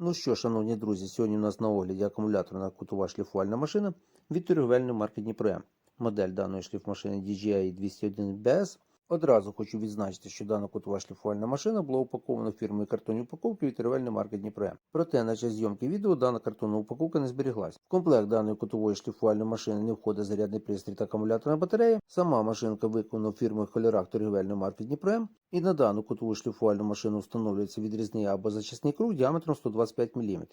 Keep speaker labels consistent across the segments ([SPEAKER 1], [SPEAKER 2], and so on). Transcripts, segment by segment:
[SPEAKER 1] Ну що, шановні друзі, сьогодні у нас на огляді акумуляторна кутова шліфувальна машина від торговельної марки Дніпро. Модель даної шліфмашини DJI 201 BS. Одразу хочу відзначити, що дана кутова шліфувальна машина була упакована фірмою картонні упаковки від торговельної марки Дніпро. Проте на час зйомки відео дана картонна упаковка не зберіглась. В комплект даної кутової шліфувальної машини не входить зарядний пристрій та акумуляторна батарея. Сама машинка виконана в кольорах торговельної марки Дніпро. І на дану кутову шліфувальну машину встановлюється відрізний або зачисний круг діаметром 125 мм.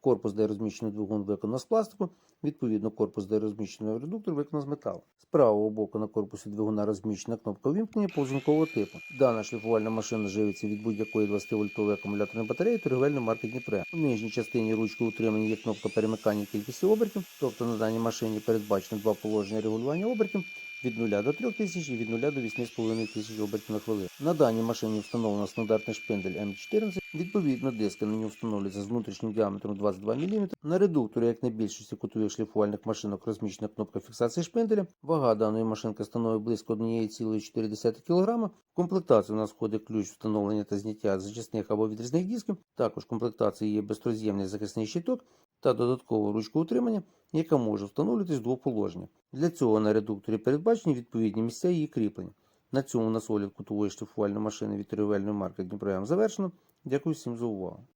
[SPEAKER 1] Корпус, де розміщено двигун, виконано з пластику. Відповідно, корпус, де розміщено редуктор, виконано з металу. З правого боку на корпусі двигуна розміщена кнопка вимкнення повзункового типу. Дана шліфувальна машина живиться від будь-якої 20-вольтової акумуляторної батареї торговельної марки Дніпре. У нижній частині ручки утримані є кнопка перемикання кількості обертів, тобто на даній машині передбачено два положення регулювання обертів від 0 до 3000 і від 0 до 8,5 тисяч обертів на хвилину. На даній машині встановлено стандартний шпиндель М14. Відповідно, диски на нього встановлюються з внутрішнім діаметром 22 мм. На редукторі, як на більшості кутових шліфувальних машинок, розміщена кнопка фіксації шпинделя. Вага даної машинки становить близько 1,4 кг. В комплектацію у нас входить ключ встановлення та зняття зачисних або відрізних дисків. Також в комплектації є безроз'ємний захисний щиток та додаткову ручку утримання, яка може встановлюватись в двох положеннях. Для цього на редукторі передбачені відповідні місця її кріплення. На цьому насолі кутової штифувальної машини від торговельної марки Дніпроям завершено. Дякую всім за увагу.